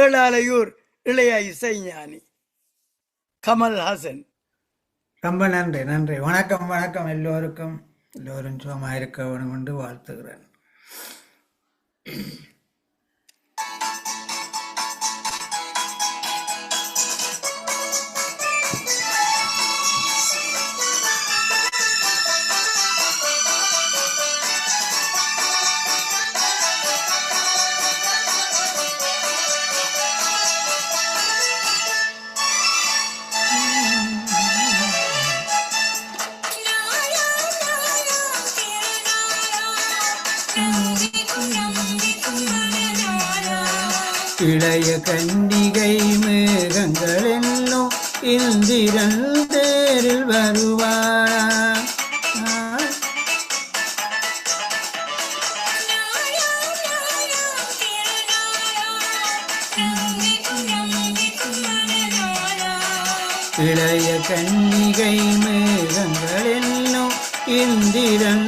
ஏழாலையூர் இளைய இசைஞானி. கமல்ஹாசன் ரொம்ப நன்றி நன்றி. வணக்கம் வணக்கம் எல்லோருக்கும். எல்லோரும் சுகமாக இருக்க வேணும் என்று வாழ்த்துகிறேன். இளைய கண்டிகை மேகங்கள் என்னும் இந்திரன் தேரில் வருவாரா இளைய கன்னிகை மேகங்கள் என்னும் இந்திரன்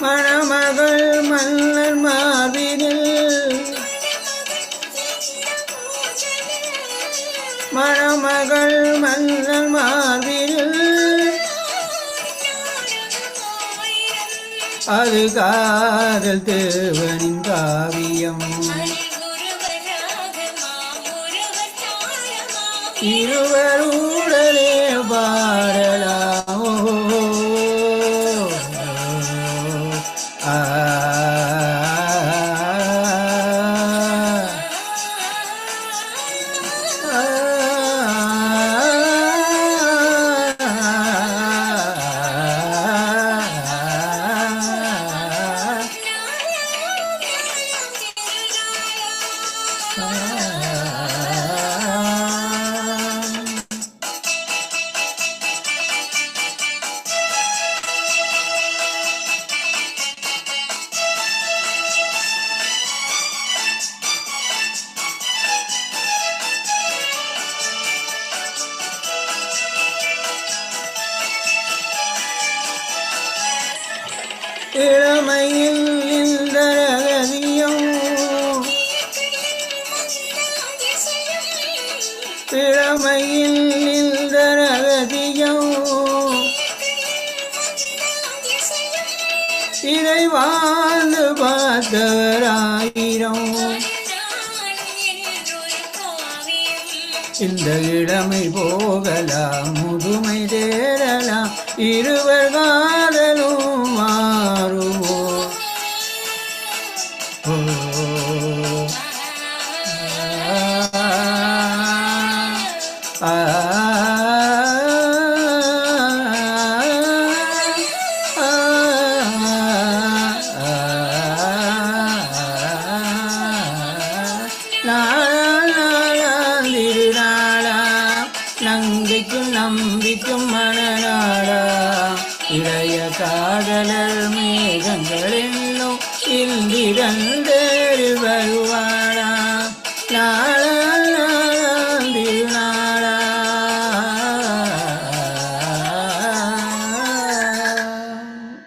மணமகள் மன்னர் மாவினில் மணமகள் மன்னர் மாவினில் அது காதல் தேவனின் காவியம். இருவருடனே பாட மயில் இந்த ரகசியம் இளமையில் இந்த ரகசியம் இதை வாழ்ந்து பார்த்தவராயிரம். இந்த இளமை போகலாம் முதுமை தேரலாம் இருவர் காதலும் மாறுவோம் நாடா. இளைய காதலர் மேகங்கள் இந்திரந்தேறி இந்திரந்தேரில் வருவாடா நாளா நாளா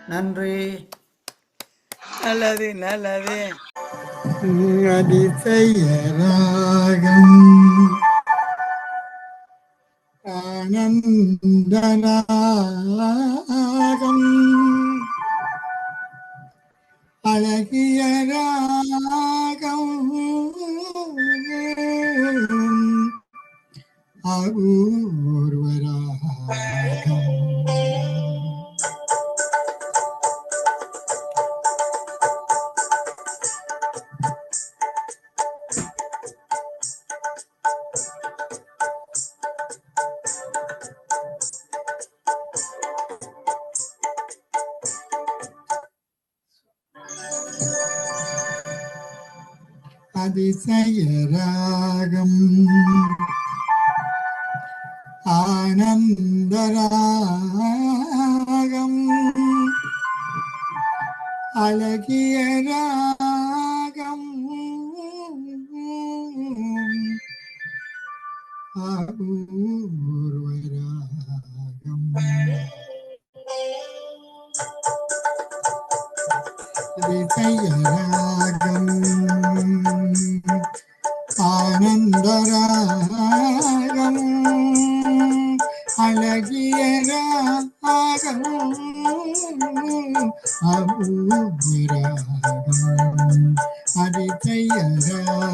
நன்றி. நல்லது நல்லது. அதிசய ராகம் அழகிய ராகம் அதிசயராகம் ஆனந்தராகம் அழகிய ராகம் ராகம் அழகிய ராகம் அபூர்வராகம் அதிசயராகம்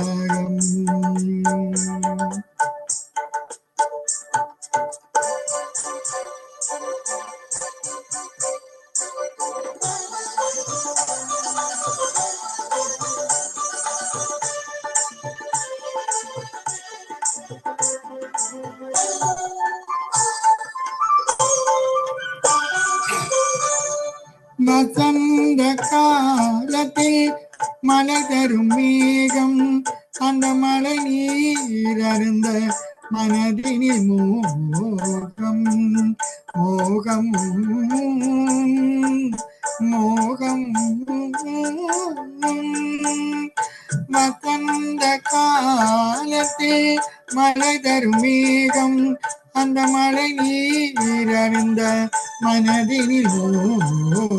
வசந்த காலத்தில் மழை தரும் மேகம் அந்த மழை நீர் அருந்த மனதினி மோகம் மோகம் மோகம். வசந்த காலத்தில் மழை தரும் மேகம் அந்த மழை நீர் அருந்த மனதினில் மோகம்.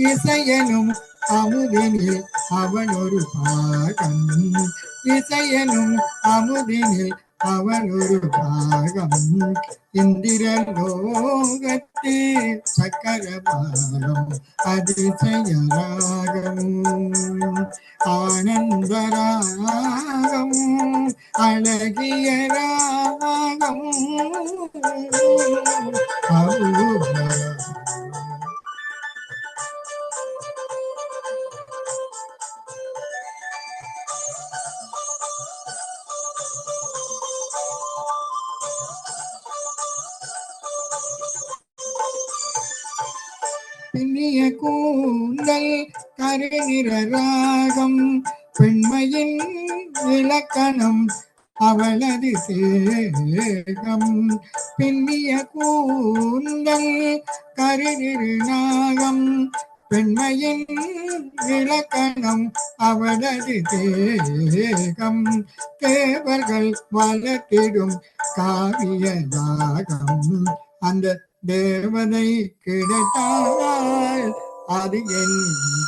ഇസയനും അമുദിനിൽ അവനൊരു ഭാഗം. ഇസയനും അമുദിനിൽ അവനൊരു ഭാഗം. ഇന്ദിര ലോകത്തെ സകലഭാഗം അതിശയരാഗം. ആനന്ദരാഗം അഴകിയ രാഗം. ராகம் கூந்தல் கருநிற ராகம் பெண்மையின் இலக்கணம் அவளது சேகம். பின்னிய கூந்தல் கருநிறு நாகம் பெண்மையின் இலக்கணம் அவளது தேகம் தேவர்கள் வளர்த்திடும் காவிய யாகம் அந்த தேவதை கிடைத்தால் அது என்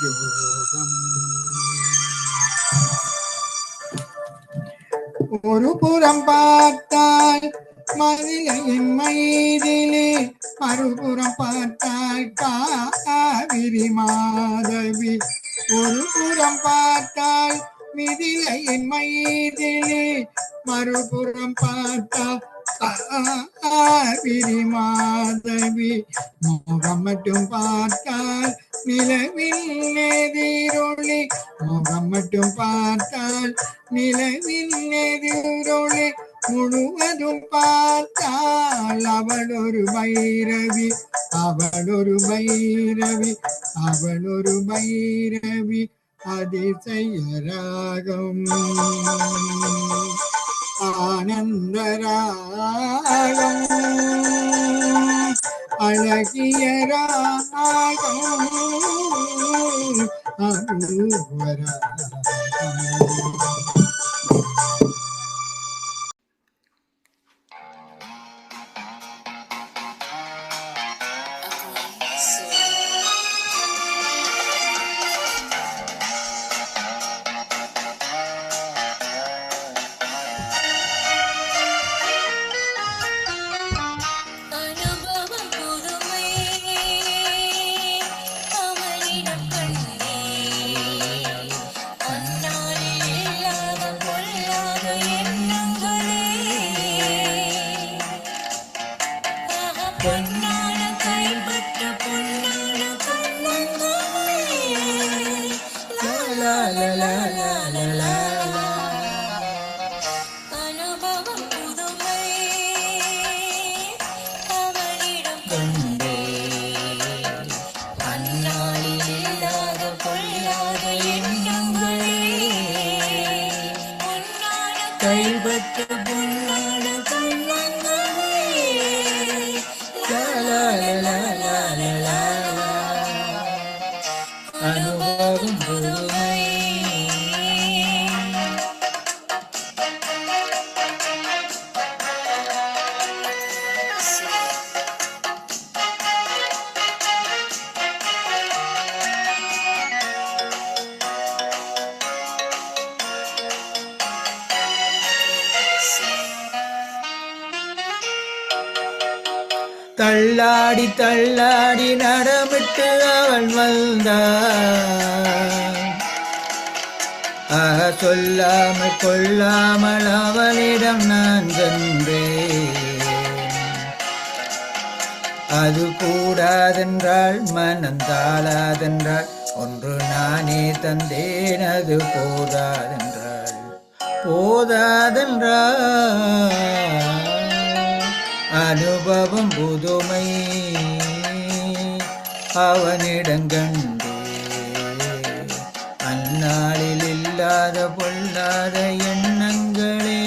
யோகம். ஒரு புறம் பார்த்தால் மதிலையின் மைதிலே மறுபுறம் பார்த்தால் காவிரி மாதவி. ஒரு புறம் பார்த்தால் மிதிலையின் மைதிலே மறுபுறம் பார்த்தால் காவிரி மாதவி. முகம் மட்டும் பார்த்தால் நிலவின் எதிரொளி. முகம் மட்டும் பார்த்தால் நிலவின் எதிரொளி. முழுவதும் பார்த்தால் அவள் ஒரு பைரவி. அவள் ஒரு பைரவி. அவள் ஒரு பைரவி. அதிசயராகம். ஆனந்தராகம். அழகிய ராகம் அருவராகம் கைவத்த பொண்ணு தள்ளாடி தள்ளாடி நடமிட்டு அவள் வந்தாள் ஆக சொல்லாமல் கொள்ளாமல் அவளிடம் நான் சென்றேன். அது கூடாதென்றால் மனம் தாளாதென்றால் ஒன்று நானே தந்தேன் அது போதாதென்றால் போதாதென்றால் அனுபவம் புதுமை. அவனிடம் கண்டே அந்நாளில் இல்லாத பொல்லாத எண்ணங்களே.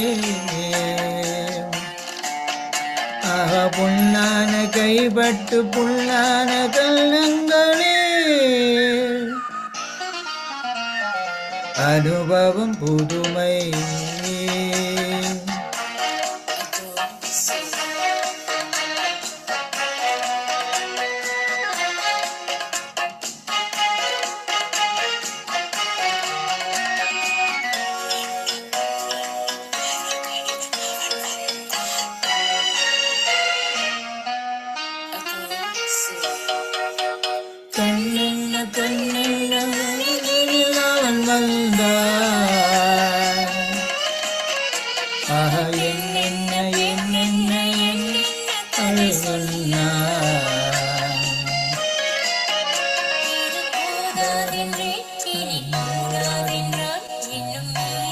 ஆக புண்ணான கைப்பட்டு புண்ணான கல்லங்களே அனுபவம் புதுமை.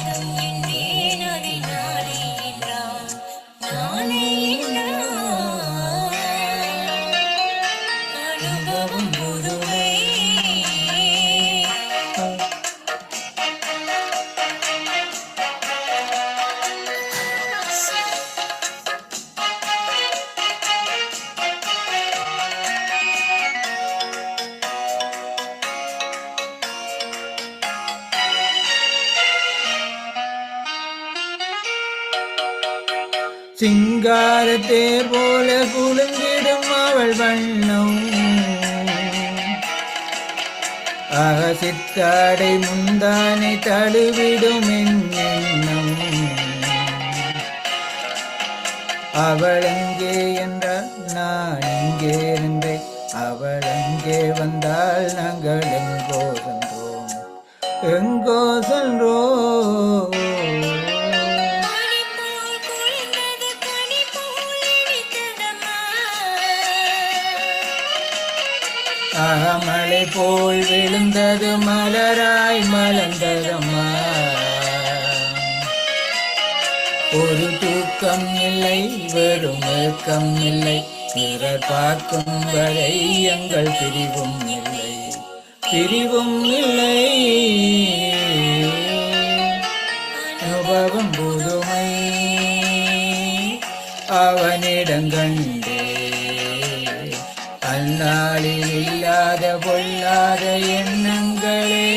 Thương. சிங்கார போல குலுங்கிடும் அவள் வண்ணம். அகசித்தாடை முந்தானை தழுவிடும் என் எண்ணம். அவள் எங்கே என்றால் நான் இங்கே இருந்தேன். அவள் எங்கே வந்தால் நாங்கள் எங்கோ சென்றோம். எங்கோ சென்றோம். அகமலை போல் விழுந்தது மலராய் மலர்ந்ததம்மா. ஒரு தூக்கம் இல்லை வெறும் ஏக்கம் இல்லை. பிறர் பார்க்கும் வரை எங்கள் பிரிவும் இல்லை. பிரிவும் இல்லை. அனுபவம் புதுமை. அவனிடங்கள் அந்நாளில் இல்லாத பொல்லாத எண்ணங்களே.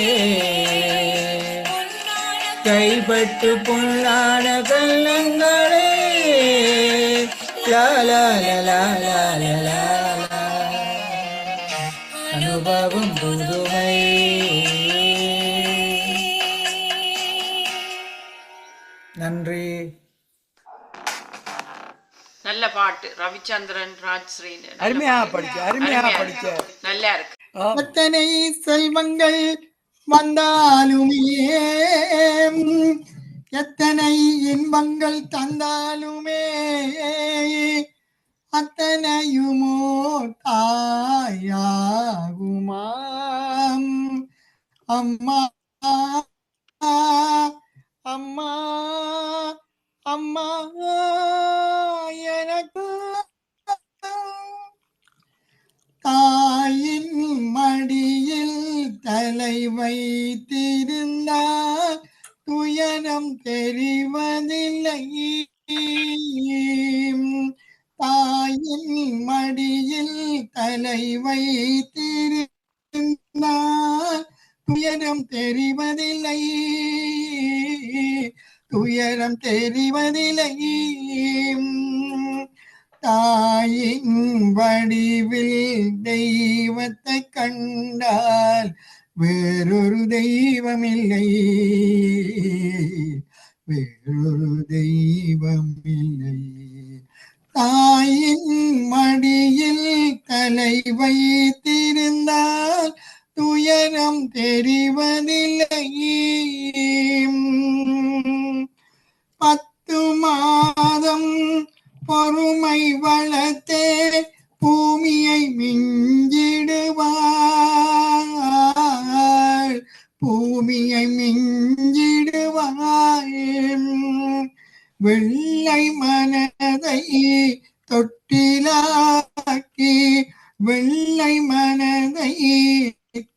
கைப்பட்டு பொல்லாத கள்ளங்களே. அனுபவம் புதுமை. பாராட்டு ரவிச்சந்திரன் ராஜ்ஸ்ரீன்னு அருமையாக படிச்ச அருமையாக படிச்ச. நல்லா இருக்கு. அத்தனை செல்வங்கள் வந்தாலுமே எத்தனை இன்பங்கள் தந்தாலுமே அத்தனையுமோ தாயாகுமாம் அம்மா அம்மா அம்மா எனக்கு தாயின் மடியில் தலை வைத்திருந்தார். துயரம் தெரிவதில்லை தாயின் மடியில் தலை வைத்திருந்தால் துயரம் தெரிவதில்லை துயரம் தெரிவதில்லை தாயின் வடிவில் தெய்வத்தை கண்டால் வேறொரு தெய்வமில்லை. வேறொரு தெய்வமில்லை. தாயின் மடியில் தலை வைத்திருந்தால்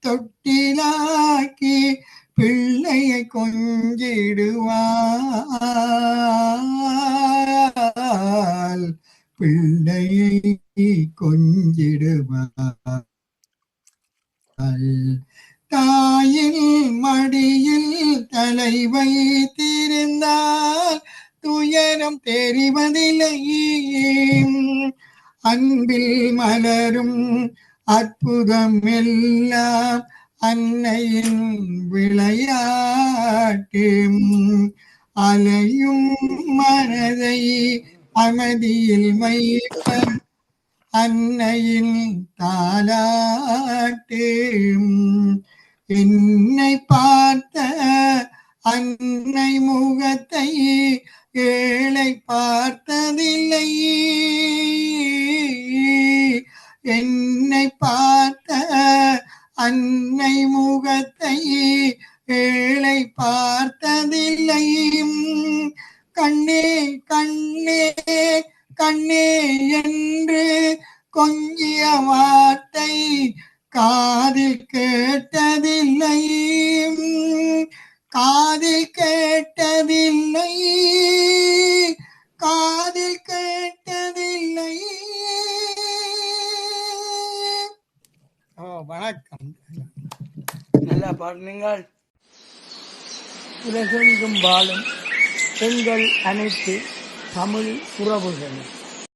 தொட்டிலாக்கி பிள்ளையை கொஞ்சிடுவாள். பிள்ளையை கொஞ்சிடுவாள். தாயின் மடியில் தலை வைத்திருந்தால் துயரம் தெரிவதில்லை அன்பில் மலரும் அற்புதம் எல்லாம் அன்னையின் விளையாட்டும். அலையும் மனதை அமைதியில் வைப்ப அன்னையின் தாலாட்டும். என்னை பார்த்த அன்னை முகத்தை ஏழை பார்த்ததில்லை. என்னை பார்த்த அன்னை முகத்தை ஏழை பார்த்ததில்லை கண்ணே கண்ணே கண்ணே என்று கொஞ்சிய வார்த்தை காதில் கேட்டதில்லை காதில் கேட்டதில்லை காதில் கேட்டதில்லை வணக்கம். நல்லா பாடுனீங்கள். உலகெங்கும் வாழும் எங்கள் அனைத்து தமிழ் உறவுகளும்.